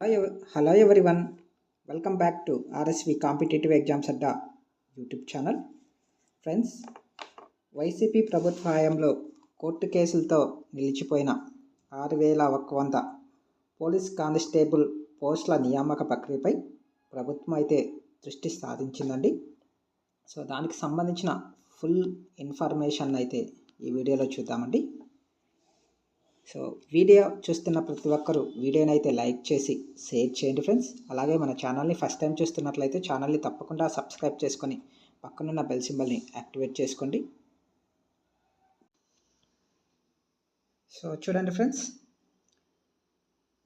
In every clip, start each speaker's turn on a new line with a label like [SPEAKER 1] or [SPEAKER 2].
[SPEAKER 1] Hello everyone welcome back to RSV competitive exams Adda YouTube channel friends YCP ప్రభుత్వ హయాంలో court కేసులతో నిలిచిపోయిన ఆరు వేల ఒక్క వంద పోలీస్ కానిస్టేబుల్ పోస్టుల నియామక ప్రక్రియపై ప్రభుత్వం అయితే దృష్టి సాధించిందండి. సో దానికి సంబంధించిన ఫుల్ ఇన్ఫర్మేషన్ అయితే ఈ వీడియోలో చూద్దామండి. సో వీడియో చూస్తున్న ప్రతి ఒక్కరూ వీడియోని అయితే లైక్ చేసి షేర్ చేయండి ఫ్రెండ్స్. అలాగే మన ఛానల్ని ఫస్ట్ టైం చూస్తున్నట్లయితే ఛానల్ని తప్పకుండా సబ్స్క్రైబ్ చేసుకొని పక్కనున్న బెల్ సింబల్ని యాక్టివేట్ చేసుకోండి. సో చూడండి ఫ్రెండ్స్.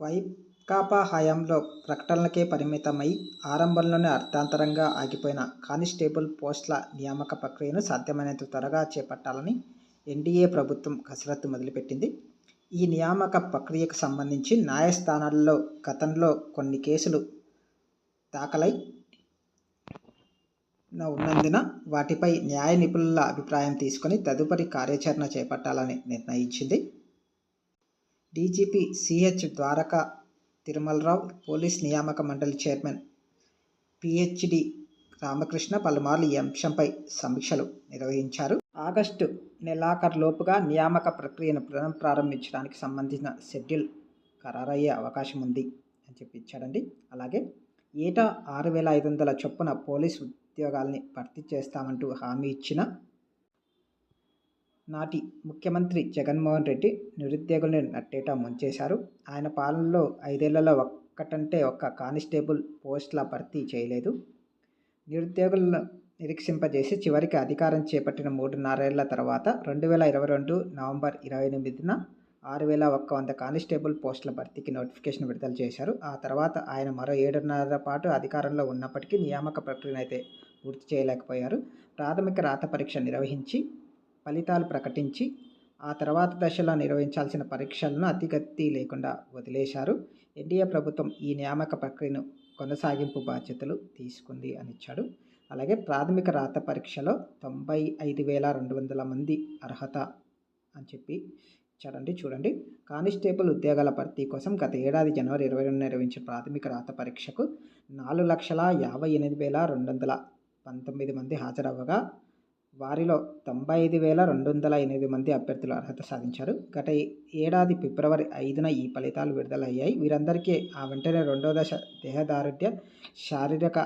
[SPEAKER 1] వైకాపా హయాంలో ప్రకటనలకే పరిమితమై ఆరంభంలోనే అర్థాంతరంగా ఆగిపోయిన కానిస్టేబుల్ పోస్టుల నియామక ప్రక్రియను సాధ్యమైనంత త్వరగా చేపట్టాలని ఎన్డీఏ ప్రభుత్వం కసరత్తు మొదలుపెట్టింది. ఈ నియామక ప్రక్రియకు సంబంధించి న్యాయస్థానాల్లో గతంలో కొన్ని కేసులు దాఖలై ఉన్నందున వాటిపై న్యాయ నిపుణుల అభిప్రాయం తీసుకొని తదుపరి కార్యాచరణ చేపట్టాలని నిర్ణయించింది. DGP CH Dwaraka Tirumalarao police నియామక మండలి చైర్మన్ పిహెచ్డి రామకృష్ణ పలుమార్లు ఈ అంశంపై సమీక్షలు నిర్వహించారు. ఆగస్టు నెలాఖరులోపుగా నియామక ప్రక్రియను పునఃప్రారంభించడానికి సంబంధించిన షెడ్యూల్ ఖరారయ్యే అవకాశం ఉంది అని చెప్పి ఇచ్చాడండి అలాగే ఏటా ఆరు వేల ఐదు వందల చొప్పున పోలీస్ ఉద్యోగాల్ని భర్తీ చేస్తామంటూ హామీ ఇచ్చిన నాటి ముఖ్యమంత్రి జగన్మోహన్ రెడ్డి నిరుద్యోగుల్ని నట్టేటా ముంచేశారు. ఆయన పాలనలో ఐదేళ్ళలో ఒక్కటంటే ఒక్క కానిస్టేబుల్ పోస్టుల భర్తీ చేయలేదు. నిరుద్యోగులను నిరీక్షింపజేసి చివరికి అధికారం చేపట్టిన మూడున్నరేళ్ళ తర్వాత రెండు వేల ఇరవై రెండు నవంబర్ ఇరవై ఎనిమిదిన ఆరు వేల ఒక్క వంద కానిస్టేబుల్ పోస్టుల భర్తీకి నోటిఫికేషన్ విడుదల చేశారు. ఆ తర్వాత ఆయన మరో ఏడున్నర పాటు అధికారంలో ఉన్నప్పటికీ నియామక ప్రక్రియను అయితే పూర్తి చేయలేకపోయారు. ప్రాథమిక రాత పరీక్ష నిర్వహించి ఫలితాలు ప్రకటించి ఆ తర్వాత దశలో నిర్వహించాల్సిన పరీక్షలను అతిగతి లేకుండా వదిలేశారు. ఎన్డీఏ ప్రభుత్వం ఈ నియామక ప్రక్రియను కొనసాగింపు బాధ్యతలు తీసుకుంది అని ఇచ్చాడు అలాగే ప్రాథమిక రాత పరీక్షలో తొంభై ఐదు వేల రెండు వందల మంది అర్హత అని చెప్పి ఇచ్చాడండి. చూడండి. కానిస్టేబుల్ ఉద్యోగాల భర్తీ కోసం గత ఏడాది జనవరి ఇరవై రెండు నిర్వహించిన ప్రాథమిక రాత పరీక్షకు నాలుగు లక్షల యాభై ఎనిమిది వేల రెండు వందల పంతొమ్మిది మంది హాజరవ్వగా వారిలో తొంభై ఐదు వేల రెండు వందల ఎనిమిది మంది అభ్యర్థులు అర్హత సాధించారు. గత ఏడాది ఫిబ్రవరి ఐదున ఈ ఫలితాలు విడుదలయ్యాయి. వీరందరికీ ఆ వెంటనే రెండో దశ దేహదారుఢ్య శారీరక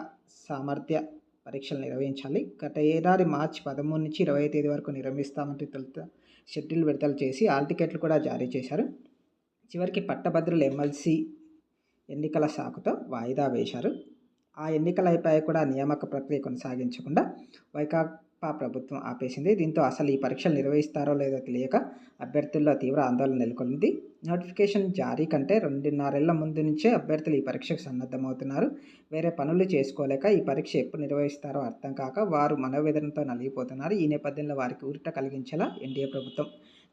[SPEAKER 1] సామర్థ్య పరీక్షలు నిర్వహించాలి. గత ఏడాది మార్చి పదమూడు నుంచి ఇరవై తేదీ వరకు నిర్వహిస్తామంటే తొలుత షెడ్యూల్ విడుదల చేసి ఆల్ టికెట్లు కూడా జారీ చేశారు. చివరికి పట్టభద్రులు ఎమ్మెల్సీ ఎన్నికల సాకుతో వాయిదా వేశారు. ఆ ఎన్నికలు అయిపోయి కూడా నియామక ప్రక్రియ కొనసాగించకుండా వైకా ప్రభుత్వం ఆపేసింది. దీంతో అసలు ఈ పరీక్షలు నిర్వహిస్తారో లేదో తెలియక అభ్యర్థుల్లో తీవ్ర ఆందోళన నెలకొంది. నోటిఫికేషన్ జారీ కంటే రెండున్నరేళ్ళ ముందు నుంచే అభ్యర్థులు ఈ పరీక్షకు సన్నద్ధమవుతున్నారు. వేరే పనులు చేసుకోలేక ఈ పరీక్ష ఎప్పుడు నిర్వహిస్తారో అర్థం కాక వారు మనోవేదనతో నలిగిపోతున్నారు. ఈ నేపథ్యంలో వారికి ఊరిట కలిగించేలా ఎన్డీఏ ప్రభుత్వం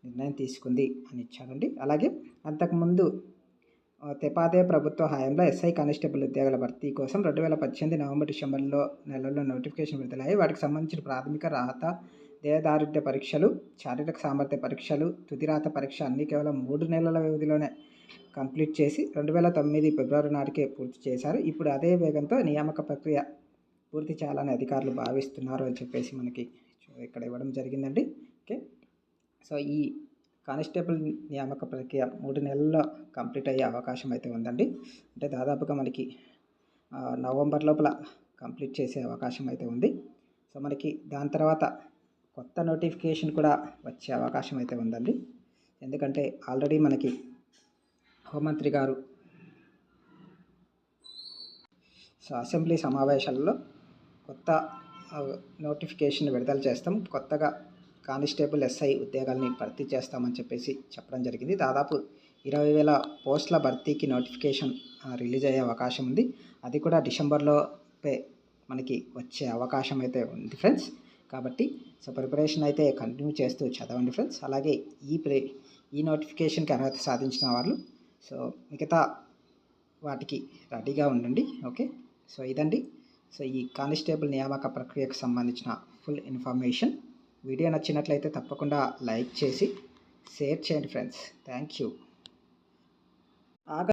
[SPEAKER 1] నిర్ణయం తీసుకుంది అని ఇచ్చారండి. అలాగే అంతకుముందు తెపాదే ప్రభుత్వ హయాంలో ఎస్ఐ కానిస్టేబుల్ ఉద్యోగాల భర్తీ కోసం రెండు వేల పద్దెనిమిది నవంబర్ డిసెంబర్లో నెలల్లో నోటిఫికేషన్ విడుదలయ్యాయి వాటికి సంబంధించిన ప్రాథమిక రాత దేహదారుఢ్య పరీక్షలు శారీరక సామర్థ్య పరీక్షలు తుదిరాత పరీక్ష అన్నీ కేవలం మూడు నెలల వ్యవధిలోనే కంప్లీట్ చేసి రెండు వేల తొమ్మిది ఫిబ్రవరి నాటికే పూర్తి చేశారు. ఇప్పుడు అదే వేగంతో నియామక ప్రక్రియ పూర్తి చేయాలని అధికారులు భావిస్తున్నారు అని చెప్పేసి మనకి ఇక్కడ ఇవ్వడం జరిగిందండి. ఓకే. సో ఈ కానిస్టేబుల్ నియామక ప్రక్రియ మూడు నెలల్లో కంప్లీట్ అయ్యే అవకాశం అయితే ఉందండి. అంటే దాదాపుగా మనకి నవంబర్ లోపల కంప్లీట్ చేసే అవకాశం అయితే ఉంది. సో మనకి దాని తర్వాత కొత్త నోటిఫికేషన్ కూడా వచ్చే అవకాశం అయితే ఉందండి. ఎందుకంటే ఆల్రెడీ మనకి హోంమంత్రి గారు సో అసెంబ్లీ సమావేశాల్లో కొత్త నోటిఫికేషన్ విడుదల చేస్తాం. కొత్తగా కానిస్టేబుల్ ఎస్ఐ ఉద్యోగాల్ని భర్తీ చేస్తామని చెప్పేసి చెప్పడం జరిగింది. దాదాపు ఇరవై వేల పోస్టుల భర్తీకి నోటిఫికేషన్ రిలీజ్ అయ్యే అవకాశం ఉంది. అది కూడా డిసెంబర్లో మనకి వచ్చే అవకాశం అయితే ఉంది ఫ్రెండ్స్. కాబట్టి సో ప్రిపరేషన్ అయితే కంటిన్యూ చేస్తూ చదవండి ఫ్రెండ్స్. అలాగే ఈ ప్రే ఈ నోటిఫికేషన్కి అర్హత సాధించిన వాళ్ళు సో మిగతా వాటికి రెడీగా ఉండండి. ఓకే? సో ఇదండి. సో ఈ కానిస్టేబుల్ నియామక ప్రక్రియకు సంబంధించిన ఫుల్ ఇన్ఫర్మేషన్. వీడియో నచ్చినట్లయితే తప్పకుండా లైక్ చేసి షేర్ చేయండి ఫ్రెండ్స్. Thank you